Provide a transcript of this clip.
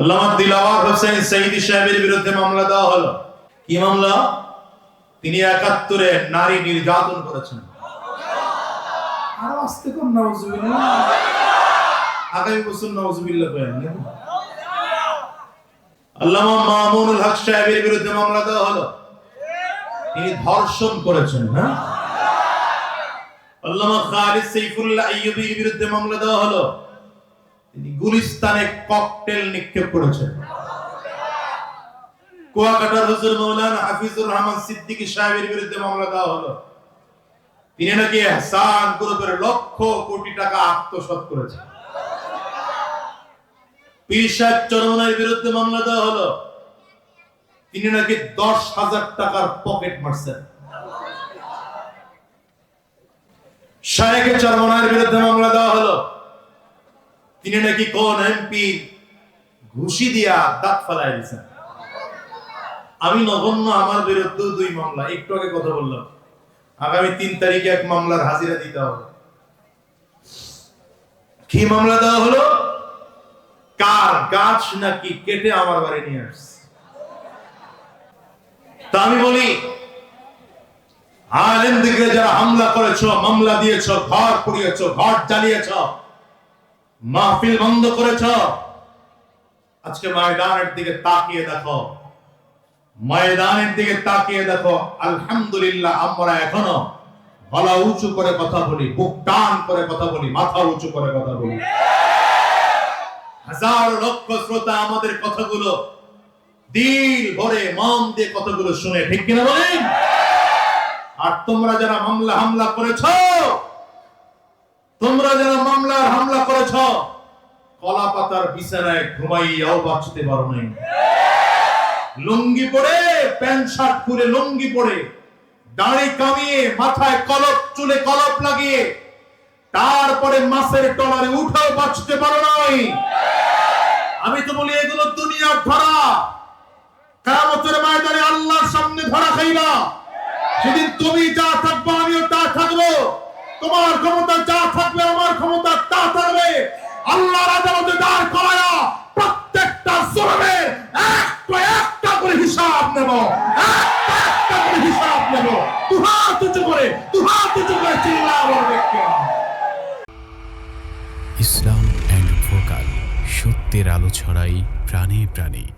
আল্লামা দিলাওয়ার হোসেন সঈদি সাহেবের বিরুদ্ধে মামলা দেওয়া হলো। কি মামলা? তিনি একাত্তরে নারী নির্যাতন করেছেন। আরও কম আগামী বছর নওয়াজবিল্লাহ আল্লামা মামুনুল হক সাহেবের বিরুদ্ধে মামলা দেওয়া হলো। তিনি ধর্ষণ করেছেন হ্যাঁ আল্লামা খালিদ সাইফুল্লাহ আইয়ুবীর বিরুদ্ধে মামলা দেওয়া হলো। তিনি গুলিস্তানে ককটেল নিক্ষেপ করেছেন। কুয়াকাটার হুজুর মৌলানা হাফিজুর রহমান সিদ্দিকী সাহেবের বিরুদ্ধে মামলা দেওয়া হলো। তিনি নাকি এহসান গ্রুপের লক্ষ কোটি টাকা আত্মসাৎ করেছেন। পীর সাহেব চরমনার বিরুদ্ধে মামলা দেওয়া হলো। তিনি নাকি দশ হাজার টাকার পকেট মারছেন। শাহেকে চরমনার বিরুদ্ধে মামলা দেওয়া হলো। তিনি নাকি কোন এমপি? ঘুষি দিয়া দাঁত ফেলাই দিয়েছেন আমি নগণ্য, আমার বিরুদ্ধে দুই মামলা। একটু আগে কথা বললাম। আগামী তিন তারিখে এক মামলার হাজিরা দিতে হবে। কি মামলা দেওয়া হলো? কার গাছ নাকি কেটে আমার বাড়ি নিয়ে আসছে? তা আমি বলি আলেম দিকে যারা হামলা করেছ, মামলা দিয়েছ, ঘর পুড়িয়েছ, ঘর জ্বালিয়েছ মাহফিল বন্ধ করেছ? আজকে ময়দানের দিকে তাকিয়ে দেখো। ময়দানের দিকে তাকিয়ে দেখো। আলহামদুলিল্লাহ, আমরা এখনও গলা উঁচু করে কথা বলি, বুক টান করে কথা বলি, মাথা উঁচু করে কথা বলি। হাজার লক্ষ শ্রোতা আমাদের কথাগুলো দিল ভরে, মন দিয়ে কথাগুলো শুনে, ঠিক কিনা বলেন? আর তোমরা যারা মামলা হামলা করেছ তোমরা যারা মামলা হামলা করেছ কলা পাতার বিছানায় ঘুমাইয়াও বাঁচতে পারো নাই। লুঙ্গি পরে, প্যান্ট শার্ট পরে লুঙ্গি পরে, দাড়ি কামিয়ে, মাথায় কলপ, চুলে কলপ লাগিয়ে, তারপরে মাছের টলারে উঠাও বাঁচতে পারো নাই। আমি তো বলি, এগুলো দুনিয়ার ধরা। কামতের ময়দানে আল্লাহর সামনে ধরা খাইবা। সেদিন তুমি যা থাকব, আমিও তা থাকব। তোমার ক্ষমতা যা থাকবে, আমার ক্ষমতা ইসলাম অ্যান্ড সত্যের আলো ছড়াই প্রাণে প্রাণে।